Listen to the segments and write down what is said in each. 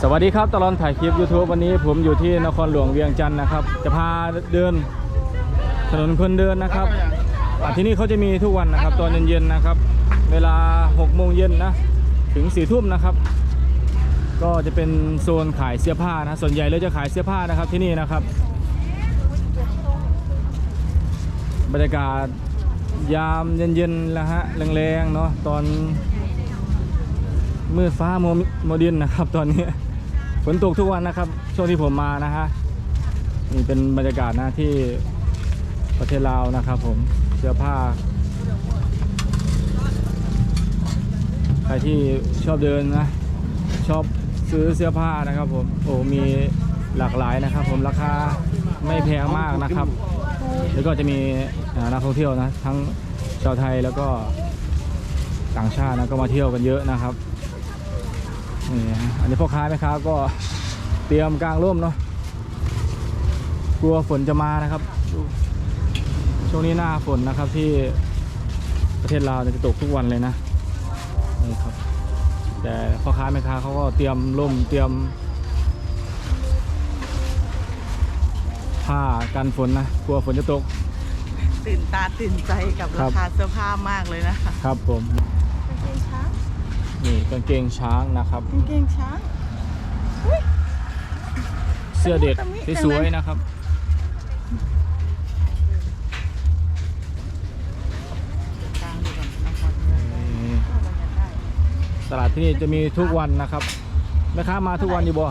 สวัสดีครับตลอดถ่ายคลิป YouTube วันนี้ผมอยู่ที่นครหลวงเวียงจันทร์นะครับ จะพาเดินถนนคนเดินนะครับที่นี่เขาจะมีทุกวันนะครับ ตอนเย็นๆนะครับ เวลา6โมงเย็นนะถึง4ทุ่มนะครับ ก็จะเป็นโซนขายเสื้อผ้านะส่วนใหญ่เลยจะขายเสื้อผ้านะครับที่นี่นะครับ บรรยากาศยามเย็นๆแล้วฮะแรงๆเนาะตอน มืดฟ้าโมโมดินนะครับ ตอนนี้ฝนตกทุกวันนะครับ ช่วงที่ผมมานะฮะนี่เป็นบรรยากาศนะที่ประเทศลาวนะครับ ผมเสื้อผ้า ใครที่ชอบเดินนะ ชอบซื้อเสื้อผ้านะครับ ผมโอ้มีหลากหลายนะครับ ผมราคาไม่แพงมากนะครับ แล้วก็จะมีนักท่องเที่ยวนะ ทั้งชาวไทยแล้วก็ต่างชาตินะก็มาเที่ยวกันเยอะนะครับ นี่ฮะอันนี้พ่อค้าแม่ค้าก็เตรียมกลางร่มเนาะกลัวฝนจะมานะครับ ช่วงนี้หน้าฝนนะครับที่ประเทศลาวเนี่ยจะตกทุกวันเลยนะนี่ครับ แต่พ่อค้าแม่ค้าเขาก็เตรียมร่มเตรียมผ้ากันฝนนะกลัวฝนจะตก ตื่นตาตื่นใจกับครัราบคาเสื้อผ้ามากเลยนะคะครับผมกางเกงช้าง นี่กางเกงช้างนะครับ กางเกงช้างเสื้อเด็ดตรงนี้ที่ตรงนั้นสวยนะครับ กลางดีกว่านะคะนี่ตลาดที่นี่จะมีทุกวันนะครับแม่ค้ามาทุกวันอยู่บ่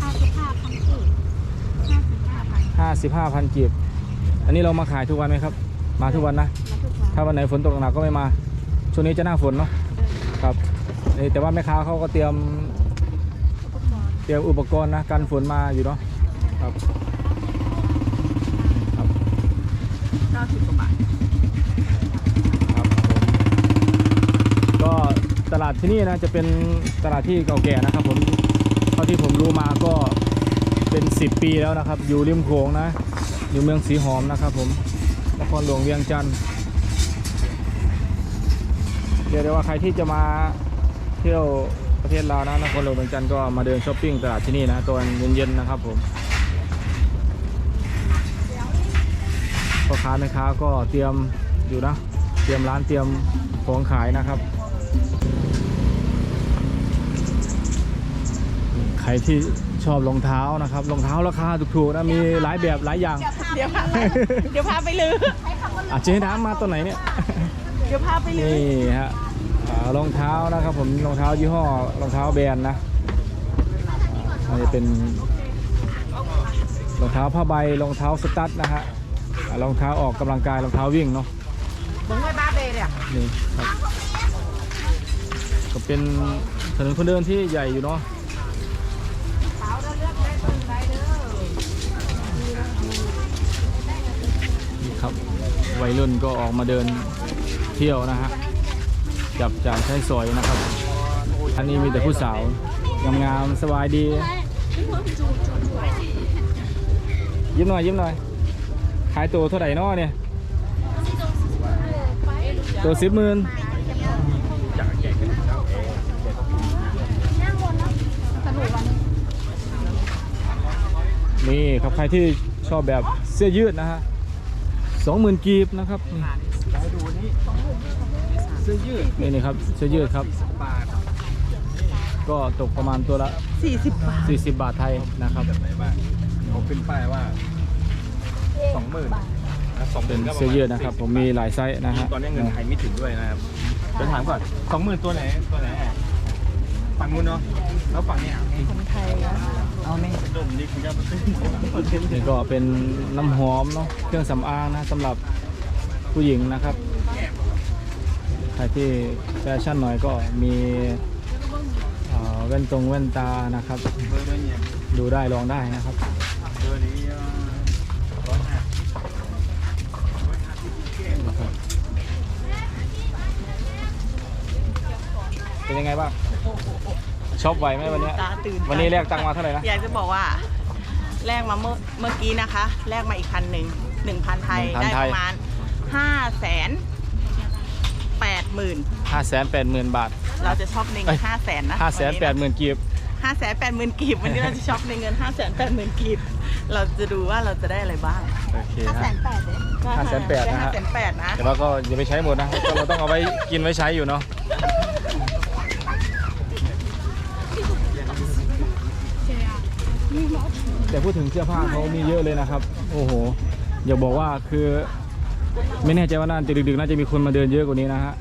ห้าสิบห้าพันกีบห้าสิบห้าพันห้าสิบห้าพันกีบ อันนี้เรามาขายทุกวันไหมครับ มาทุกวันนะ มาทุกวัน ถ้าวันไหนฝนตกหนักก็ไม่มา ช่วงนี้จะหน้าฝนเนาะครับนี่แต่ว่าแม่ค้าเขาก็เตรียมเตรียมอุปกรณ์นะกันฝนมาอยู่เนาะครับครับเก้าสิบกว่าบาทครับผมก็ตลาดที่นี่นะจะเป็นตลาดที่เก่าแก่นะครับผมเท่าที่ผมรู้มาก็เป็น 10 ปีแล้วนะครับ อยู่ริมโขงนะ อยู่เมืองสีหอมนะครับผมนครหลวงเวียงจันทร์ เรียกได้ว่าใครที่จะมาเที่ยวประเทศลาวนะนครหลวงเวียงจันทร์ก็มาเดินช้อปปิ้งตลาดที่นี่นะตอนเย็นๆนะครับผมพ่อค้าแม่ค้าก็เตรียมอยู่นะ เตรียมร้านเตรียมของขายนะครับใครที่ชอบรองเท้านะครับรองเท้าราคาถูกๆนะมีหลายแบบหลายอย่าง เดี๋ยวพาไปเดี๋ยวพาไปลืออาเจ๊น้ำมาตัวไหนเนี่ย เดี๋ยวพาไปลือนี่ฮะอ่ารองเท้านะครับผมรองเท้ายี่ห้อรองเท้าแบรนด์นะอันนี้เป็นรองเท้าผ้าใบรองเท้าสตั๊ดนะฮะอ่ารองเท้าออกกำลังกายรองเท้าวิ่งเนาะมึงไม่บ้าเบเนี่ยนี่ครับก็เป็นถนนคนเดินที่ใหญ่อยู่เนาะนี่ครับวัยรุ่นก็ออกมาเดิน เที่ยวนะฮะจับจ่ายใช้สอยนะครับ อันนี้มีแต่ผู้สาวงามๆสบายดี ยิ้มหน่อยยิ้มหน่อย ขายตัวเท่าไหร่น้อเนี่ย ตัวสิบหมื่นนี่ครับใครที่ชอบแบบเสื้อยืดนะฮะสองหมื่นกีบนะครับ นี่เสื้อยืดนี่นี่ครับเสื้อยืดครับบาทก็ตกประมาณตัวละสี่สิบบาท 40 บาทไทยนะครับ แบบไหนบ้างผมขึ้นป้ายว่าสองหมื่นสองหเป็มื่นนก็ประเสื้อมาณยืดนะครับผมมีหลายไซส์นะฮะตอนนี้เงินไทยไม่ถึงด้วยนะครับเดี๋ยวถามก่อนสองหมื่นตัวไหนตัวไหนอะฝั่งนู้นเนาะแล้วฝั่งเนี้ยคนไทยนะเอาไหมดมนี่คุณก็ตึ้งนี่ก็เป็นน้ำหอมเนาะเครื่องสำอางนะสำหรับผู้หญิงนะครับใครที่แฟชั่นหน่อยก็มีเอ่อแว่นตรงแว่นตานะครับเบอร์เบอร์เนี่ยดูได้ลองได้นะครับเบอร์นี้ร้อยห้าเป็นยังไงบ้างช็อปไหวไหมวันเนี้ยตาตื่นใจวันนี้แลกตังค์มาเท่าไหร่นะอยากจะบอกว่าแลกมาเมื่อเมื่อกี้นะคะแลกมาอีกพันหนึ่งหนึ่งพันไทย1,000ได้ไทปยระมาณห้าแสน แปดหมื่น5 8 0 0 0 0บาท เราจะช็อปในเงิเอ้นยห้าแสนนะ5 8 0 0 0 0กีบห้าแสนแปดหมื่นกีบวันนี้เราจะช็อปในเงินห้าแสนแปดหมื่นกีบ เราจะดูว่าเราจะได้อะไรบ้างโอเคห้าแสฮะ นแปดเลยห้าแสนแปดนะฮะ ห้าแสนแปดนะแต่ว่าก็อย่าไปใช้หมดนะก็เราต้องเอาไว้กินไว้ใช้อยู่เนาะแต่พูดถึงเสื้อผ้าเขามีเยอะเลยนะครับ โอ้โห อย่าบอกว่าคือ ไม่แน่ใจว่าน่าจะดึกๆน่าจะมีคนมาเดินเยอะกว่านี้นะฮะ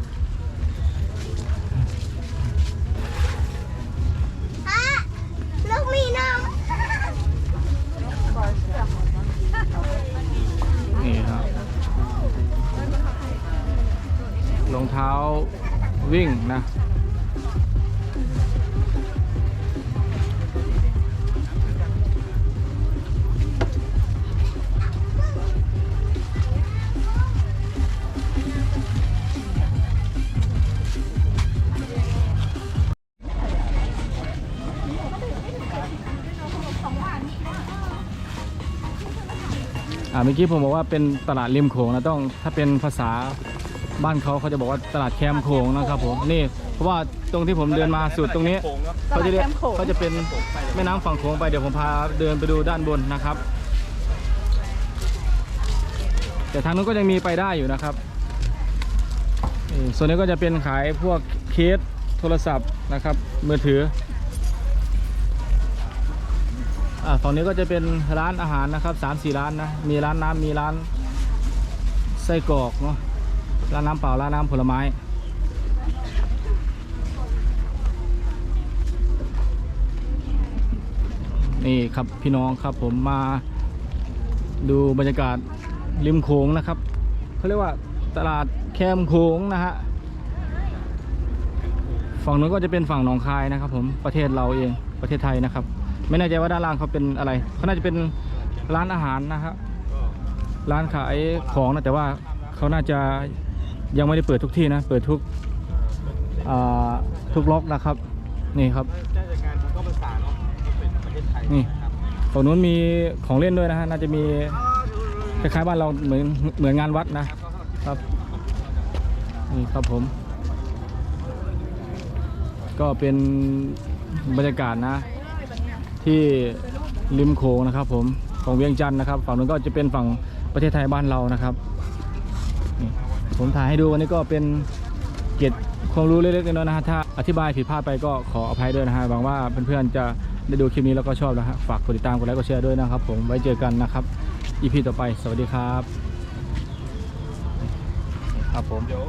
อ่าเมื่อกี้ผมบอกว่าเป็นตลาดริมโขงนะต้องถ้าเป็นภาษาบ้านเขาเขาจะบอกว่าตลาดแคมโขงนะครับผมนี่เพราะว่าตรงที่ผมเดินมาสุดตรงนี้เขาจะเรียกเขาจะเป็นแม่น้ำฝั่งโขงไปเดี๋ยวผมพาเดินไปดูด้านบนนะครับ แต่ทางนู้นก็ยังมีไปได้อยู่นะครับนี่ส่วนนี้ก็จะเป็นขายพวกเคสโทรศัพท์นะครับมือถือ อ่าฝั่งนี้ก็จะเป็นร้านอาหารนะครับสามสี่ร้านนะ มีร้านน้ำมีร้านไส้กรอกเนาะ ร้านน้ำเปล่า ร้านน้ำผลไม้ นี่ครับพี่น้องครับผมมาดูบรรยากาศริมโขงนะครับเขาเรียกว่าตลาดแคมโขงนะฮะฝั่งนู้นก็จะเป็นฝั่งหนองคายนะครับผมประเทศเราเองประเทศไทยนะครับ ไม่แน่ใจว่าด้านล่างเขาเป็นอะไรเขาน่าจะเป็นร้านอาหารนะครับร้านขายของนะแต่ว่าเขาน่าจะยังไม่ได้เปิดทุกที่นะ เปิดทุกทุกล็อกนะครับ นี่ครับนี่ฝั่งนู้นมีของเล่นด้วยนะฮะน่าจะมีคล้ายๆบ้านเราเหมือนเหมือนงานวัดนะครับ นี่ครับผม ก็เป็นบรรยากาศนะ ที่ริมโขงนะครับ ผมของเวียงจันทร์นะครับฝั่งนู้นก็จะเป็นฝั่งประเทศไทยบ้านเรานะครับผมถ่ายให้ดูวันนี้ก็เป็นเกียรติความรู้เล็กๆน้อยๆนะฮะถ้าอธิบายผิดพลาดไปก็ขออภัยด้วยนะฮะหวังว่าเพื่อนๆจะได้ดูคลิปนี้แล้วก็ชอบนะฮะฝากกดติดตามกดไลค์กดแชร์ด้วยนะครับ ผมไว้เจอกันนะครับอีพีต่อไปสวัสดีครับครับผมเดี๋ยว